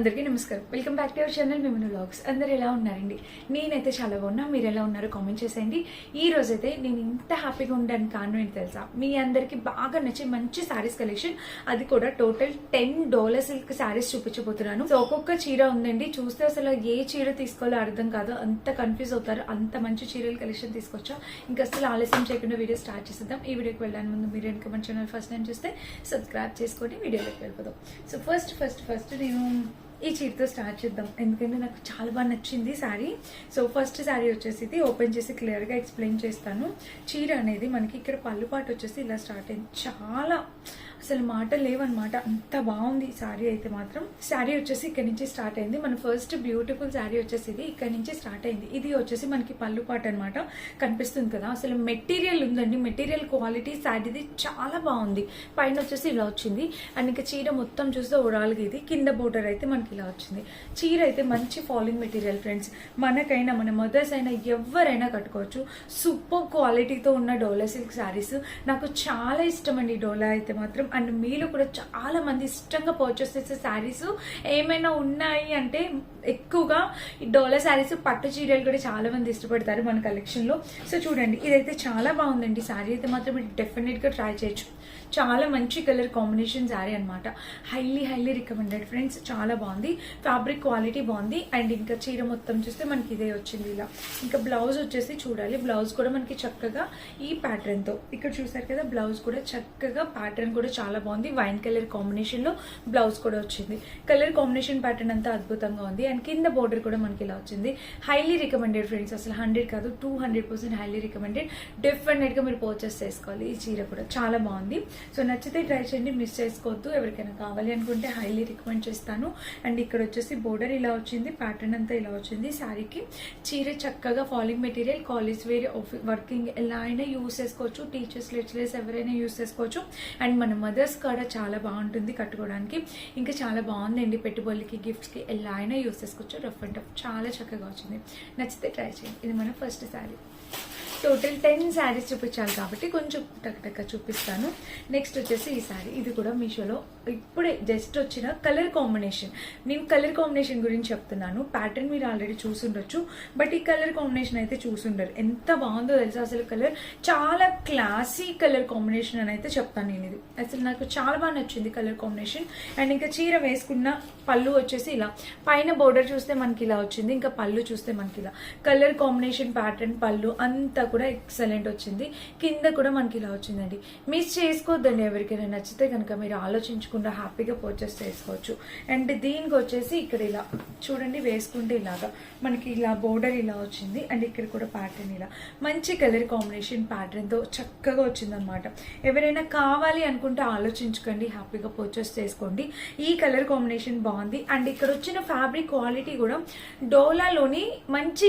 అందరికీ నమస్కారం. Welcome back to our channel మిమ్మల్ని వ్లాగ్స్ అందరు ఎలా ఉన్నారండి? నేనైతే చాలా బాగున్నా మీరు ఎలా ఉన్నారో కామెంట్ చేసేయండి. ఈ రోజైతే నేను ఇంత హ్యాపీగా ఉండడానికి కారణం ఏంటి తెలుసా? మీ అందరికీ బాగా నచ్చే మంచి శారీస్ కలెక్షన్ అది కూడా total ten dollar silk saris చూపించబోతున్నాను. సో ఒక్కొక్క చీర ఉందండి. చూస్తే అసలు ఏ చీర తీసుకోవాలో అర్థం కాదు. అంత కన్ఫ్యూజ్ అవుతారు. అంత మంచి చీరల కలెక్షన్ తీసుకొచ్చా? ఇంకా అసలు ఆలస్యం చేయకుండా వీడియో స్టార్ట్ చేసేద్దాం. ఈ వీడియోకి వెళ్ళడానికి ముందు మీరు కనుక మన ఛానల్ ఫస్ట్ టైం చూస్తే సబ్స్క్రైబ్ చేసుకోండి వీడియోలోకి వెళ్ళిపోదాం. సో ఫస్ట్ ఫస్ట్ ఫస్ట్ నేను ఈ చీరతో స్టార్ట్ చేద్దాం. ఎందుకంటే నాకు చాలా బాగా నచ్చింది శారీ. సో ఫస్ట్ శారీ వచ్చేసి ఇది. ఓపెన్ చేసి క్లియర్గా ఎక్స్ప్లెయిన్ చేస్తాను. చీర అనేది మనకి ఇక్కడ పళ్ళు పాటు వచ్చేసి ఇలా స్టార్ట్ అయింది. చాలా అసలు మాట లేవన్నమాట. అంత బాగుంది శారీ అయితే మాత్రం. శారీ వచ్చేసి ఇక్కడ నుంచి స్టార్ట్ అయింది. మన ఫస్ట్ బ్యూటిఫుల్ శారీ వచ్చేసి ఇది ఇక్కడ నుంచి స్టార్ట్ అయింది. ఇది వచ్చేసి మనకి పళ్ళు పాట అనమాట కనిపిస్తుంది కదా. అసలు మెటీరియల్ ఉందండి. మెటీరియల్ క్వాలిటీ శారీది చాలా బాగుంది. పైన వచ్చేసి ఇలా వచ్చింది. అండ్ ఇంకా చీర మొత్తం చూస్తే ఓవరాల్గా ఇది కింద బోర్డర్ అయితే మనకి ఇలా వచ్చింది. చీర అయితే మంచి ఫాలింగ్ మెటీరియల్ ఫ్రెండ్స్ మనకైనా మన మదర్స్ అయినా ఎవరైనా కట్టుకోవచ్చు. సూపర్ క్వాలిటీతో ఉన్న డోలా సిల్క్ శారీస్. నాకు చాలా ఇష్టం అండి డోలా అయితే మాత్రం. అండ్ మీలో కూడా చాలా మంది ఇష్టంగా పర్చేస్ చేసే శారీస్ ఏమైనా ఉన్నాయి అంటే ఎక్కువగా ఈ డోలా శారీస్ పట్టు చీరలు కూడా చాలా మంది ఇష్టపడతారు మన కలెక్షన్లో. సో చూడండి ఇదైతే చాలా బాగుందండి శారీ. అయితే మాత్రం మీరు డెఫినెట్గా ట్రై చేయొచ్చు. చాలా మంచి కలర్ కాంబినేషన్ శారీ అనమాట హైలీ హైలీ రికమెండెడ్ ఫ్రెండ్స్ చాలా బాగుంది. ఫ్యాబ్రిక్ క్వాలిటీ బాగుంది. అండ్ ఇంకా చీర మొత్తం చూస్తే మనకి ఇదే వచ్చింది ఇలా. ఇంకా బ్లౌజ్ వచ్చేసి చూడాలి. బ్లౌజ్ కూడా మనకి చక్కగా ఈ ప్యాటర్న్తో. ఇక్కడ చూసారు కదా బ్లౌజ్ కూడా చక్కగా ప్యాటర్న్ కూడా చాలా బాగుంది. వైన్ కలర్ కాంబినేషన్లో బ్లౌజ్ కూడా వచ్చింది. కలర్ కాంబినేషన్ ప్యాటర్న్ అంతా అద్భుతంగా ఉంది. అండ్ కింద బోర్డర్ కూడా మనకి ఇలా వచ్చింది. హైలీ రికమెండెడ్ ఫ్రెండ్స్ అసలు హండ్రెడ్ కాదు two hundred percent highly recommended డెఫినెట్గా మీరు పర్చేస్ చేసుకోవాలి. ఈ చీర కూడా చాలా బాగుంది. సో నచ్చితే ట్రై చేయండి మిస్ చేసుకోవద్దు. ఎవరికైనా కావాలి అనుకుంటే హైలీ రికమెండ్ చేస్తాను. అండ్ ఇక్కడ వచ్చేసి బోర్డర్ ఇలా వచ్చింది ప్యాటర్న్ అంతా ఇలా వచ్చింది. శారీకి చీర చక్కగా falling material college wear working ఎలా అయినా యూస్ చేసుకోవచ్చు. టీచర్స్ లెక్చరర్స్ ఎవరైనా యూస్ చేసుకోవచ్చు. అండ్ మన మదర్స్ కూడా చాలా బాగుంటుంది కట్టుకోవడానికి. ఇంకా చాలా బాగుందండి పెట్టుబడులకి గిఫ్ట్స్కి ఎలా అయినా యూస్ చేసుకోవచ్చు రఫ్ అండ్ టఫ్. చాలా చక్కగా వచ్చింది. నచ్చితే ట్రై చేయండి. ఇది మన first sari. Total ten saris చూపించాలి కాబట్టి కొంచెం టక్ చూపిస్తాను. నెక్స్ట్ వచ్చేసి ఈ శారీ. ఇది కూడా మీషోలో ఇప్పుడే జస్ట్ వచ్చిన కలర్ కాంబినేషన్ నేను కలర్ కాంబినేషన్ గురించి చెప్తున్నాను. ప్యాటర్న్ మీరు ఆల్రెడీ చూసుండొచ్చు. బట్ ఈ కలర్ కాంబినేషన్ అయితే చూసుండరు. ఎంత బాగుందో తెలుసా అసలు కలర్ చాలా క్లాసీ కలర్ కాంబినేషన్ అని అయితే చెప్తాను నేను ఇది. అసలు నాకు చాలా బాగా నచ్చింది కలర్ కాంబినేషన్ అండ్ ఇంకా చీర వేసుకున్న పళ్ళు వచ్చేసి ఇలా. పైన బోర్డర్ చూస్తే మనకి ఇలా వచ్చింది. ఇంకా పళ్ళు చూస్తే మనకి ఇలా. కలర్ కాంబినేషన్ ప్యాటర్న్ పళ్ళు అంత కూడా ఎక్సలెంట్ వచ్చింది. కింద కూడా మనకి ఇలా వచ్చిందండి. మిస్ చేసుకోవద్దండి ఎవరికైనా నచ్చితే కనుక మీరు ఆలోచించకుండా హ్యాపీగా పర్చేస్ చేసుకోవచ్చు. అండ్ దీనికి వచ్చేసి ఇక్కడ ఇలా చూడండి వేసుకుంటే ఇలాగా మనకి ఇలా బోర్డర్ ఇలా వచ్చింది. అండ్ ఇక్కడ కూడా ప్యాటర్న్ ఇలా. మంచి కలర్ కాంబినేషన్ ప్యాటర్న్తో చక్కగా వచ్చిందనమాట ఎవరైనా కావాలి అనుకుంటే ఆలోచించుకోండి హ్యాపీగా పర్చేస్ చేసుకోండి. ఈ కలర్ కాంబినేషన్ బాగుంది. అండ్ ఇక్కడ వచ్చిన ఫ్యాబ్రిక్ క్వాలిటీ కూడా డోలాలోని మంచి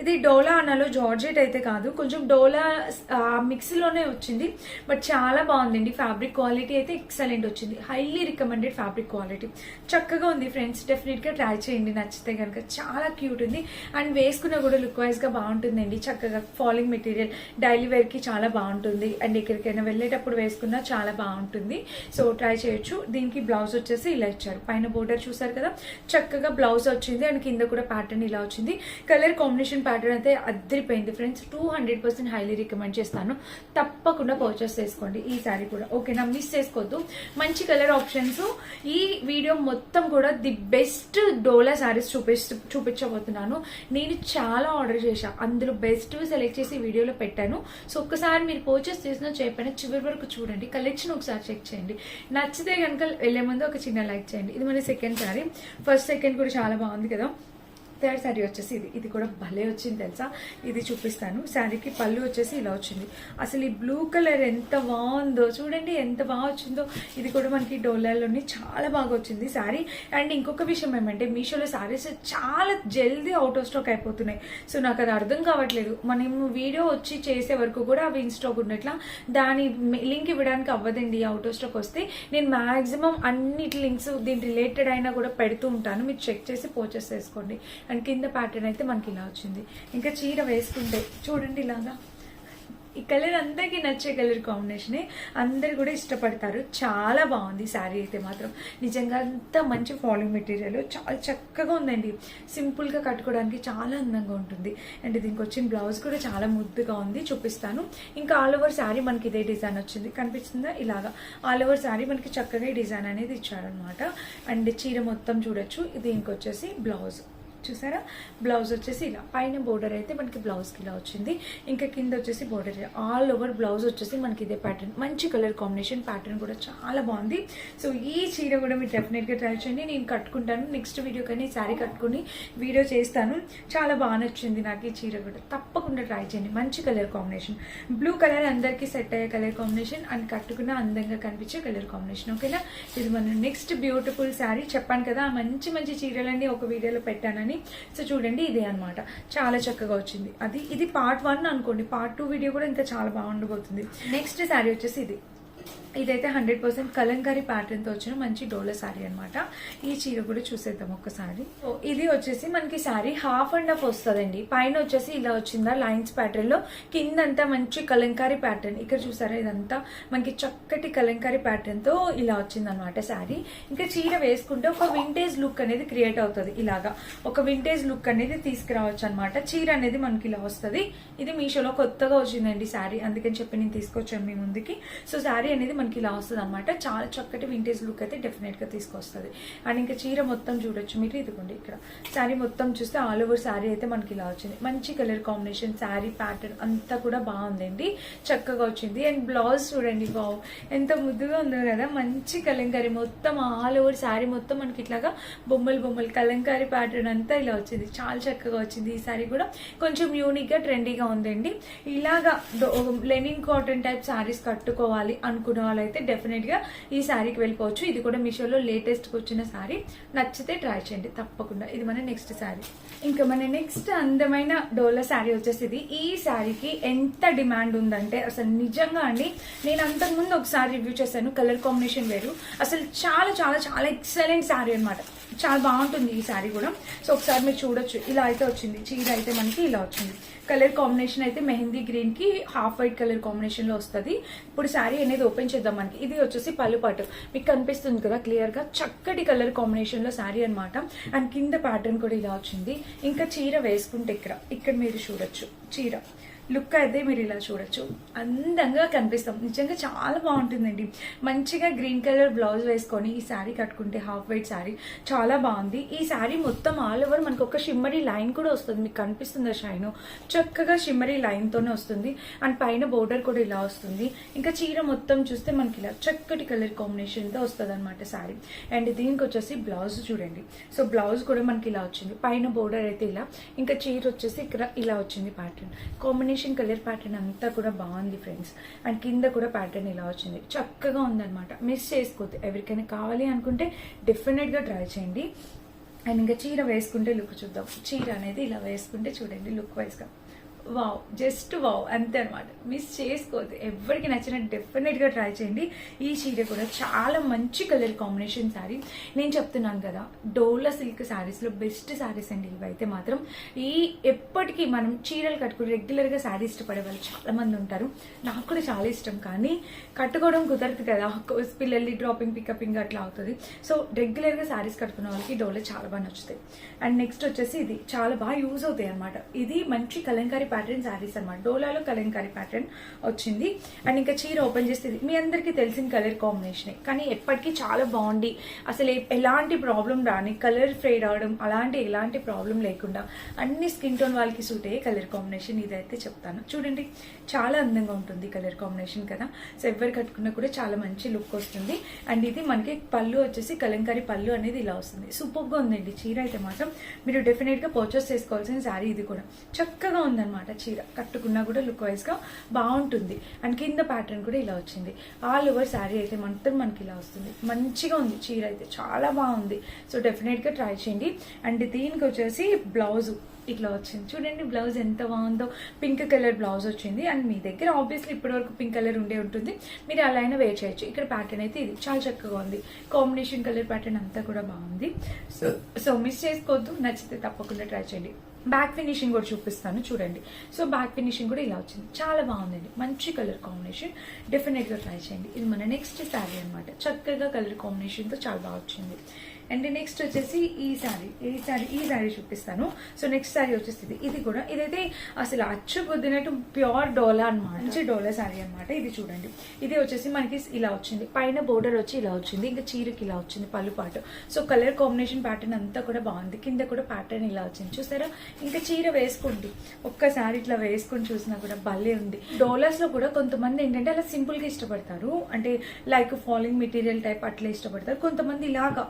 ఇది డోలా అన్నలో జార్జెట్ అయితే కాదు. కొంచెం డోలా మిక్స్లోనే వచ్చింది. బట్ చాలా బాగుందండి. ఫ్యాబ్రిక్ క్వాలిటీ అయితే ఎక్సలెంట్ వచ్చింది. Highly recommended fabric quality. చక్కగా ఉంది ఫ్రెండ్స్. డెఫినెట్గా ట్రై చేయండి. నచ్చితే కనుక చాలా క్యూట్ ఉంది. అండ్ వేసుకున్న కూడా లుక్ వైజ్గా బాగుంటుందండి. చక్కగా ఫాలింగ్ మెటీరియల్. డైలీ వేర్కి చాలా బాగుంటుంది. అండ్ ఎక్కడికైనా వెళ్ళేటప్పుడు వేసుకున్నా చాలా బాగుంటుంది. సో ట్రై చేయొచ్చు. దీనికి బ్లౌజ్ వచ్చేసి ఇలా ఇచ్చారు. పైన బోర్డర్ చూసారు కదా? చక్కగా బ్లౌజ్ వచ్చింది. అండ్ కింద కూడా ప్యాటర్న్ ఇలా వచ్చింది. కలర్ కాంబినేషన్ ప్యాటర్న్ అయితే అద్దరిపోయింది friends. Two hundred percent highly recommend చేస్తాను. తప్పకుండా పర్చేస్ చేసుకోండి ఈ శారీ కూడా. ఓకేనా? మిస్ చేసుకోవద్దు. మంచి కలర్ ఆప్షన్స్ ఈ వీడియో మొత్తం కూడా ది బెస్ట్ డోలా శారీస్ చూపి చూపించబోతున్నాను. నేను చాలా ఆర్డర్ చేశాను అందులో బెస్ట్ సెలెక్ట్ చేసి వీడియోలో పెట్టాను. సో ఒక్కసారి మీరు పర్చేస్ చేసిన చెప్పిన చివరి వరకు చూడండి. కలెక్షన్ ఒకసారి చెక్ చేయండి. నచ్చితే కనుక వెళ్ళే ముందు ఒక చిన్న లైక్ చేయండి. ఇది మన సెకండ్ శారీ ఫస్ట్ సెకండ్ కూడా చాలా బాగుంది కదా. థర్డ్ శారీ వచ్చేసి ఇది. ఇది కూడా భలే వచ్చింది తెలుసా? ఇది చూపిస్తాను. శారీకి పళ్ళు వచ్చేసి ఇలా వచ్చింది. అసలు ఈ బ్లూ కలర్ ఎంత బాగుందో చూడండి ఎంత బాగా వచ్చిందో. ఇది కూడా మనకి డోలాలోని చాలా బాగా వచ్చింది శారీ. అండ్ ఇంకొక విషయం ఏమంటే మీషోలో శారీస్ చాలా జల్దీ అవుట్ ఆఫ్ స్టాక్ అయిపోతున్నాయి. సో నాకు అది అర్థం కావట్లేదు. మనం వీడియో వచ్చి చేసే వరకు కూడా అవి ఇన్ స్టాక్ ఉన్నట్ల దాని లింక్ ఇవ్వడానికి అవ్వదండి అవుట్ ఆఫ్ స్టాక్ వస్తే. నేను మాక్సిమం అన్నిటి లింక్స్ దీని రిలేటెడ్ అయినా కూడా పెడుతూ ఉంటాను. మీరు చెక్ చేసి పర్చేస్ చేసుకోండి. అండ్ కింద ప్యాటర్న్ అయితే మనకి ఇలా వచ్చింది. ఇంకా చీర వేసుకుంటే చూడండి ఇలాగా. ఈ కలర్ అందరికీ నచ్చే కలర్ కాంబినేషనే అందరు కూడా ఇష్టపడతారు. చాలా బాగుంది శారీ అయితే మాత్రం. నిజంగా అంత మంచి ఫాలింగ్ మెటీరియల్ చాలా చక్కగా ఉందండి. సింపుల్గా కట్టుకోవడానికి చాలా అందంగా ఉంటుంది. అండ్ దీనికి వచ్చిన బ్లౌజ్ కూడా చాలా ముద్దుగా ఉంది. చూపిస్తాను. ఇంకా ఆల్ ఓవర్ శారీ మనకి ఇదే డిజైన్ వచ్చింది. కనిపిస్తుందా? ఇలాగా. ఆల్ ఓవర్ శారీ మనకి చక్కగా ఈ డిజైన్ అనేది ఇచ్చారనమాట అండ్ చీర మొత్తం చూడొచ్చు. దీనికి వచ్చేసి బ్లౌజ్ చూసారా? బ్లౌజ్ వచ్చేసి ఇలా. పైన బోర్డర్ అయితే మనకి బ్లౌజ్కి ఇలా వచ్చింది. ఇంకా కింద వచ్చేసి బోర్డర్ ఆల్ ఓవర్ బ్లౌజ్ వచ్చేసి మనకి ఇదే ప్యాటర్న్ మంచి కలర్ కాంబినేషన్ ప్యాటర్న్ కూడా చాలా బాగుంది. సో ఈ చీర కూడా మీరు డెఫినెట్గా ట్రై చేయండి. నేను కట్టుకుంటాను. నెక్స్ట్ వీడియో కానీ శారీ కట్టుకుని వీడియో చేస్తాను. చాలా బాగా నచ్చింది నాకు ఈ చీర కూడా. తప్పకుండా ట్రై చేయండి. మంచి కలర్ కాంబినేషన్ బ్లూ కలర్ అందరికీ సెట్ అయ్యే కలర్ కాంబినేషన్ అండ్ కట్టుకున్న అందంగా కనిపించే కలర్ కాంబినేషన్ ఓకేనా ఇది మనం నెక్స్ట్ బ్యూటిఫుల్ శారీ చెప్పాను కదా మంచి మంచి చీరలన్నీ ఒక వీడియోలో పెట్టానని. సో చూడండి ఇదే అన్నమాట. చాలా చక్కగా వచ్చింది. అది ఇది పార్ట్ వన్ అనుకోండి. పార్ట్ టూ వీడియో కూడా ఇంకా చాలా బాగుండబోతుంది. నెక్స్ట్ శారీ వచ్చేసి ఇది. ఇదైతే హండ్రెడ్ పర్సెంట్ కలంకారీ ప్యాటర్న్తో వచ్చిన మంచి డోల శారీ అన్నమాట. ఈ చీర కూడా చూసేద్దాం ఒక్కసారి. ఇది వచ్చేసి మనకి శారీ హాఫ్ అండ్ హాఫ్ వస్తుందండి. పైన వచ్చేసి ఇలా వచ్చిందా లైన్స్ ప్యాటర్న్లో. కిందంతా మంచి కలంకారీ ప్యాటర్న్ ఇక్కడ చూసారా ఇదంతా మనకి చక్కటి కలంకారీ ప్యాటర్న్తో ఇలా వచ్చింది అనమాట శారీ. ఇంకా చీర వేసుకుంటే ఒక వింటేజ్ లుక్ అనేది క్రియేట్ అవుతుంది ఇలాగా. ఒక వింటేజ్ లుక్ అనేది తీసుకురావచ్చు అనమాట చీర అనేది మనకి ఇలా వస్తుంది. ఇది మీషోలో కొత్తగా వచ్చిందండి శారీ. అందుకని చెప్పి నేను తీసుకొచ్చాను మీ ముందుకి. సో శారీ అనేది మనకి ఇలా వస్తుంది అనమాట చాలా చక్కటి వింటేజ్ లుక్ అయితే డెఫినెట్గా తీసుకొస్తుంది. అండ్ ఇంకా చీర మొత్తం చూడొచ్చు మీరు. ఇదిగోండి ఇక్కడ. శారీ మొత్తం చూస్తే ఆల్ ఓవర్ శారీ అయితే మనకి ఇలా వచ్చింది. మంచి కలర్ కాంబినేషన్ శారీ ప్యాటర్న్ అంతా కూడా బాగుందండి చక్కగా వచ్చింది. అండ్ బ్లౌజ్ చూడండి. బావ్ ఎంత ముద్దుగా ఉందో కదా. మంచి కలంకారీ మొత్తం ఆల్ ఓవర్ శారీ మొత్తం మనకి ఇట్లాగా బొమ్మలు బొమ్మలు కలంకారీ ప్యాటర్న్ అంతా ఇలా వచ్చింది. చాలా చక్కగా వచ్చింది ఈ శారీ కూడా. కొంచెం యూనిక్గా ట్రెండీగా ఉందండి. ఇలాగా లెనిన్ కాటన్ టైప్ శారీస్ కట్టుకోవాలి అనుకున్న వాళ్ళైతే డెఫినెట్గా ఈ శారీకి వెళ్ళిపోవచ్చు. ఇది కూడా మీషోలో లేటెస్ట్ వచ్చిన శారీ. నచ్చితే ట్రై చేయండి. తప్పకుండా. ఇది మన నెక్స్ట్ శారీ. ఇంకా మన నెక్స్ట్ అందమైన డోలా శారీ వచ్చేసి ఇది ఈ శారీకి ఎంత డిమాండ్ ఉందంటే అసలు నిజంగా అండి నేను అంతకుముందు ఒకసారి రివ్యూ చేశాను. కలర్ కాంబినేషన్ వేరు. అసలు చాలా చాలా చాలా ఎక్సలెంట్ శారీ అనమాట చాలా బాగుంటుంది ఈ శారీ కూడా. సో ఒకసారి మీరు చూడొచ్చు. ఇలా అయితే వచ్చింది. చీర అయితే మనకి ఇలా వచ్చింది. కలర్ కాంబినేషన్ అయితే మెహందీ గ్రీన్కి హాఫ్ వైట్ కలర్ కాంబినేషన్లో వస్తుంది. ఇప్పుడు శారీ అనేది ఓపెన్ చేద్దాం మనకి. ఇది వచ్చేసి పళ్ళు పాటు. మీకు కనిపిస్తుంది కదా క్లియర్గా చక్కటి కలర్ కాంబినేషన్లో శారీ అన్నమాట. అండ్ కింద ప్యాటర్న్ కూడా ఇలా వచ్చింది. ఇంకా చీర వేసుకుంటే ఇక్కడ. ఇక్కడ మీరు చూడొచ్చు. చీర. లుక్ అయితే మీరు ఇలా చూడొచ్చు. అందంగా కనిపిస్తాం. నిజంగా చాలా బాగుంటుందండి. మంచిగా గ్రీన్ కలర్ బ్లౌజ్ వేసుకొని ఈ శారీ కట్టుకుంటే హాఫ్ వైట్ శారీ చాలా బాగుంది. ఈ శారీ మొత్తం ఆల్ ఓవర్ మనకు ఒక షిమ్మరీ లైన్ కూడా వస్తుంది. మీకు కనిపిస్తుందా షైన్? చక్కగా షిమ్మరీ లైన్తోనే వస్తుంది. అండ్ పైన బోర్డర్ కూడా ఇలా వస్తుంది. ఇంకా చీర మొత్తం చూస్తే మనకి ఇలా చక్కటి కలర్ కాంబినేషన్తో వస్తుంది అనమాట శారీ. అండ్ దీనికి వచ్చేసి బ్లౌజ్ చూడండి. సో బ్లౌజ్ కూడా మనకి ఇలా వచ్చింది. పైన బోర్డర్ అయితే ఇలా. ఇంకా చీర వచ్చేసి ఇక్కడ ఇలా వచ్చింది ప్యాటర్న్ కాంబినేషన్ కలర్ ప్యాటర్న్ అంతా కూడా బాగుంది ఫ్రెండ్స్ అండ్ కింద కూడా ప్యాటర్న్ ఇలా వచ్చింది. చక్కగా ఉందన్నమాట. మిస్ చేసుకోవద్దు. ఎవరికైనా కావాలి అనుకుంటే డెఫినెట్గా ట్రై చేయండి. అండ్ ఇంకా చీర వేసుకుంటే లుక్ చూద్దాం. చీర అనేది ఇలా వేసుకుంటే చూడండి లుక్ వైజ్గా. వావ్ జస్ట్ వావ్ అంతే అనమాట మిస్ చేసుకోవద్దు. ఎవరికి నచ్చిన డెఫినెట్గా ట్రై చేయండి. ఈ చీర కూడా చాలా మంచి కలర్ కాంబినేషన్ శారీ నేను చెప్తున్నాను కదా డోలా సిల్క్ శారీస్లో బెస్ట్ శారీస్ అండి. ఇవైతే మాత్రం ఈ ఎప్పటికీ మనం చీరలు కట్టుకుని రెగ్యులర్గా శారీ ఇష్టపడే వాళ్ళు చాలా మంది ఉంటారు. నాకు కూడా చాలా ఇష్టం. కానీ కట్టుకోవడం కుదరదు కదా. పిల్లల్ని డ్రాపింగ్ పికపింగ్ అట్లా అవుతుంది. సో రెగ్యులర్గా శారీస్ కట్టుకున్న వాళ్ళకి డోలా చాలా బాగా నచ్చుతాయి. అండ్ నెక్స్ట్ వచ్చేసి ఇది చాలా బాగా యూజ్ అవుతాయి అనమాట ఇది మంచి కలంకారీ ప్యాటర్న్ శారీస్ అనమాట. డోలాలో కలంకారీ ప్యాటర్న్ వచ్చింది. అండ్ ఇంకా చీర ఓపెన్ చేస్తే మీ అందరికీ తెలిసిన కలర్ కాంబినేషనే కానీ ఎప్పటికీ చాలా బాగుండి అసలు ఎలాంటి ప్రాబ్లం రాని కలర్ ఫేడ్ అవడం అలాంటి ఎలాంటి ప్రాబ్లం లేకుండా అన్ని స్కిన్ టోన్ వాళ్ళకి సూట్ అయ్యే కలర్ కాంబినేషన్ ఇదైతే చెప్తాను. చూడండి చాలా అందంగా ఉంటుంది కలర్ కాంబినేషన్ కదా. సో ఎవరు కట్టుకున్నా కూడా చాలా మంచి లుక్ వస్తుంది. అండ్ ఇది మనకి పళ్ళు వచ్చేసి కలంకారీ పళ్ళు అనేది ఇలా వస్తుంది. సూపర్గా ఉందండి. చీర అయితే మాత్రం మీరు డెఫినెట్గా పర్చేస్ చేసుకోవాల్సిన శారీ ఇది కూడా. చక్కగా ఉందన్నమాట. చీర. కట్టుకున్నా కూడా లుక్ వైజ్గా బాగుంటుంది. అండ్ కింద ప్యాటర్న్ కూడా ఇలా వచ్చింది. ఆల్ ఓవర్ శారీ అయితే మొత్తం మనకి ఇలా వస్తుంది. మంచిగా ఉంది. చీర అయితే చాలా బాగుంది. సో డెఫినెట్గా ట్రై చేయండి. అండ్ దీనికి వచ్చేసి బ్లౌజ్ ఇట్లా వచ్చింది. చూడండి బ్లౌజ్ ఎంత బాగుందో. పింక్ కలర్ బ్లౌజ్ వచ్చింది. అండ్ మీ దగ్గర ఆబ్వియస్లీ ఇప్పటి వరకు పింక్ కలర్ ఉండే ఉంటుంది. మీరు అలా అయినా వేర్ చేయొచ్చు. ఇక్కడ ప్యాటర్న్ అయితే ఇది. చాలా చక్కగా ఉంది. కాంబినేషన్ కలర్ ప్యాటర్న్ అంతా కూడా బాగుంది. సో సో మిస్ చేసుకోవద్దు. నచ్చితే తప్పకుండా ట్రై చేయండి. బ్యాక్ ఫినిషింగ్ కూడా చూపిస్తాను. చూడండి. సో బ్యాక్ ఫినిషింగ్ కూడా ఇలా వచ్చింది. చాలా బాగుందండి. మంచి కలర్ కాంబినేషన్ డెఫినెట్గా ట్రై చేయండి. ఇది మన నెక్స్ట్ శారీ అన్నమాట. చక్కగా కలర్ కాంబినేషన్తో చాలా బాగా వచ్చింది. అండ్ నెక్స్ట్ వచ్చేసి ఈ శారీ. ఈ శారీ ఈ శారీ చూపిస్తాను. సో నెక్స్ట్ శారీ వచ్చేసి ఇది ఇది కూడా ఇదైతే అసలు అచ్చు కొద్దినట్టు ప్యూర్ డోలా అన్నమాట. మంచి డోలా శారీ అన్నమాట. ఇది చూడండి. ఇది వచ్చేసి మనకి ఇలా వచ్చింది. పైన బోర్డర్ వచ్చి ఇలా వచ్చింది. ఇంకా చీరకి ఇలా వచ్చింది పళ్ళు పాటు. సో కలర్ కాంబినేషన్ ప్యాటర్న్ అంతా కూడా బాగుంది. కింద కూడా ప్యాటర్న్ ఇలా వచ్చింది. చూసారా ఇంకా చీర వేసుకోండి. ఒక్కసారి ఇట్లా వేసుకొని చూసినా కూడా భలే ఉంది. డోలాస్లో కూడా కొంతమంది ఏంటంటే అలా సింపుల్గా ఇష్టపడతారు. అంటే లైక్ ఫాలింగ్ మెటీరియల్ టైప్ అట్లా ఇష్టపడతారు. కొంతమంది ఇలాగా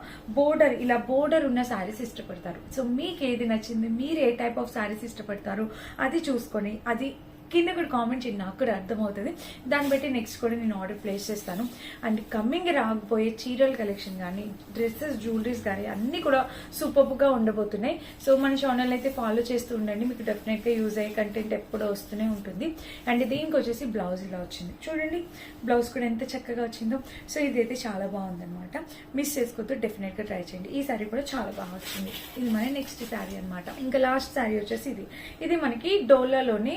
బోర్డర్ ఇలా బోర్డర్ ఉన్న శారీస్ ఇష్టపడతారు. సో మీకు ఏది నచ్చింది? మీరు ఏ టైప్ ఆఫ్ శారీస్ ఇష్టపడతారు? అది చూసుకొని అది కింద కూడా కామెంట్ చేయండి నాకు కూడా అర్థమవుతుంది. దాన్ని బట్టి నెక్స్ట్ కూడా నేను ఆర్డర్ ప్లేస్ చేస్తాను. అండ్ కమ్మింగ్ రాకపోయే చీరల కలెక్షన్ కానీ డ్రెస్సెస్ జ్యువెలరీస్ కానీ అన్నీ కూడా సూపర్గా ఉండబోతున్నాయి. సో మన ఛానల్ అయితే ఫాలో చేస్తూ ఉండండి. మీకు డెఫినెట్గా యూజ్ అయ్యే కంటెంట్ ఎప్పుడూ వస్తూనే ఉంటుంది. అండ్ దీనికి వచ్చేసి బ్లౌజ్ ఇలా వచ్చింది. చూడండి బ్లౌజ్ కూడా ఎంత చక్కగా వచ్చిందో. సో ఇదైతే చాలా బాగుందనమాట మిస్ చేసుకోవద్దు డెఫినెట్గా ట్రై చేయండి. ఈ శారీ కూడా చాలా బాగా వచ్చింది. ఇది మన నెక్స్ట్ శారీ అన్నమాట. ఇంకా లాస్ట్ శారీ వచ్చేసి ఇది. ఇది మనకి డోలాలోని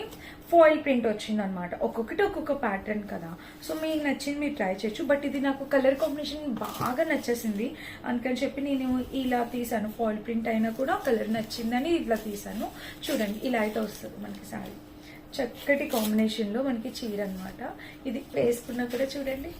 ఫాయిల్ ప్రింట్ వచ్చింది అనమాట ఒక్కొక్కటి ఒక్కొక్క ప్యాటర్న్ కదా. సో మీకు నచ్చింది మీరు ట్రై చేయొచ్చు. బట్ ఇది నాకు కలర్ కాంబినేషన్ బాగా నచ్చేసింది. అందుకని చెప్పి నేను ఇలా తీసాను. ఫాయిల్ ప్రింట్ అయినా కూడా కలర్ నచ్చిందని ఇట్లా తీసాను. చూడండి ఇలా అయితే వస్తుంది మనకి శారీ చక్కటి కాంబినేషన్లో మనకి చీర అనమాట ఇది వేసుకున్నా కూడా చూడండి.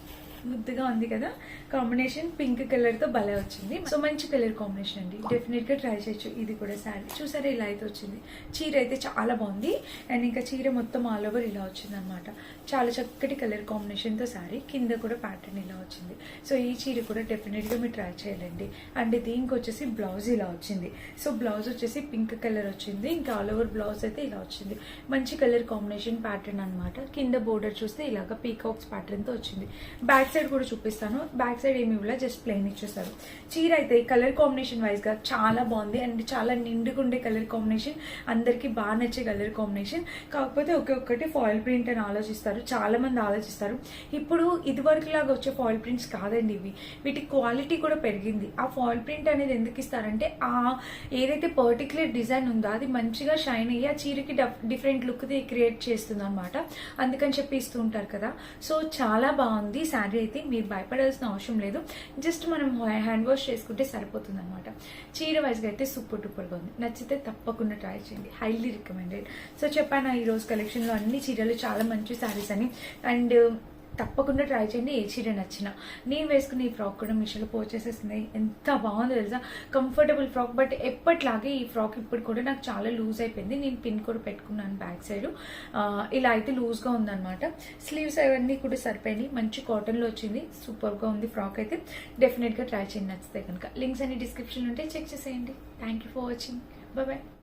ముద్దుగా ఉంది కదా. కాంబినేషన్ పింక్ కలర్తో భలే వచ్చింది. సో మంచి కలర్ కాంబినేషన్ అండి. డెఫినెట్గా ట్రై చేయొచ్చు. ఇది కూడా శారీ. చూసారా ఇలా అయితే వచ్చింది. చీర అయితే చాలా బాగుంది. అండ్ ఇంకా చీర మొత్తం ఆల్ ఓవర్ ఇలా వచ్చింది అనమాట చాలా చక్కటి కలర్ కాంబినేషన్తో శారీ. కింద కూడా ప్యాటర్న్ ఇలా వచ్చింది. సో ఈ చీర కూడా డెఫినెట్గా మీరు ట్రై చేయాలండి. అండ్ దీనికి వచ్చేసి బ్లౌజ్ ఇలా వచ్చింది. సో బ్లౌజ్ వచ్చేసి పింక్ కలర్ వచ్చింది. ఇంకా ఆల్ ఓవర్ బ్లౌజ్ అయితే ఇలా వచ్చింది. మంచి కలర్ కాంబినేషన్ ప్యాటర్న్ అన్నమాట. కింద బోర్డర్ చూస్తే ఇలాగ పీకాక్స్ ప్యాటర్న్తో వచ్చింది. బ్యాక్ సైడ్ కూడా చూపిస్తాను. బ్యాక్ సైడ్ ఏమి ఇవ్వలే జస్ట్ ప్లెయిన్ ఇచ్చేస్తారు చీర అయితే కలర్ కాంబినేషన్ వైజ్గా చాలా బాగుంది. అండ్ చాలా నిండుగా ఉండే కలర్ కాంబినేషన్ అందరికీ బాగా నచ్చే కలర్ కాంబినేషన్ కాకపోతే ఒకే ఒక్కటి ఫాయిల్ ప్రింట్ అని ఆలోచిస్తారు. చాలా మంది ఆలోచిస్తారు. ఇప్పుడు ఇదివరకు లాగా వచ్చే ఫాయిల్ ప్రింట్స్ కాదండి ఇవి. వీటి క్వాలిటీ కూడా పెరిగింది. ఆ ఫాయిల్ ప్రింట్ అనేది ఎందుకు ఇస్తారంటే ఆ ఏదైతే పర్టికులర్ డిజైన్ ఉందో అది మంచిగా షైన్ అయ్యి ఆ చీరకి డిఫరెంట్ లుక్ క్రియేట్ చేస్తుంది అనమాట అందుకని చెప్పి ఇస్తూ ఉంటారు కదా. సో చాలా బాగుంది. శారీ అయితే మీరు భయపడాల్సిన అవసరం లేదు. జస్ట్ మనం హ్యాండ్ వాష్ చేసుకుంటే సరిపోతుంది అనమాట చీర వైజ్గా అయితే సూపర్ టూపర్గా ఉంది. నచ్చితే తప్పకుండా ట్రై చేయండి. హైలీ రికమెండెడ్ సో చెప్పాను ఈ రోజు కలెక్షన్లో అన్ని చీరలు చాలా మంచి శారీస్ అని. అండ్ తప్పకుండా ట్రై చేయండి. ఏ చీర నచ్చిన. నేను వేసుకున్న ఈ ఫ్రాక్ కూడా మీషోలో పోస్ట్ ఎంత బాగుందో తెలుసా? కంఫర్టబుల్ ఫ్రాక్ బట్ ఎప్పట్లాగే ఈ ఫ్రాక్ ఇప్పుడు కూడా నాకు చాలా లూజ్ అయిపోయింది. నేను పిన్ కూడా పెట్టుకున్నాను బ్యాక్ సైడ్ ఇలా అయితే లూజ్గా ఉందన్నమాట. స్లీవ్స్ అవన్నీ కూడా సరిపోయినాయి. మంచి కాటన్లో వచ్చింది. సూపర్గా ఉంది ఫ్రాక్ అయితే. డెఫినెట్గా ట్రై చేయండి. నచ్చితే కనుక. లింక్స్ అన్ని డిస్క్రిప్షన్ ఉంటే చెక్ చేసేయండి. Thank you for watching bye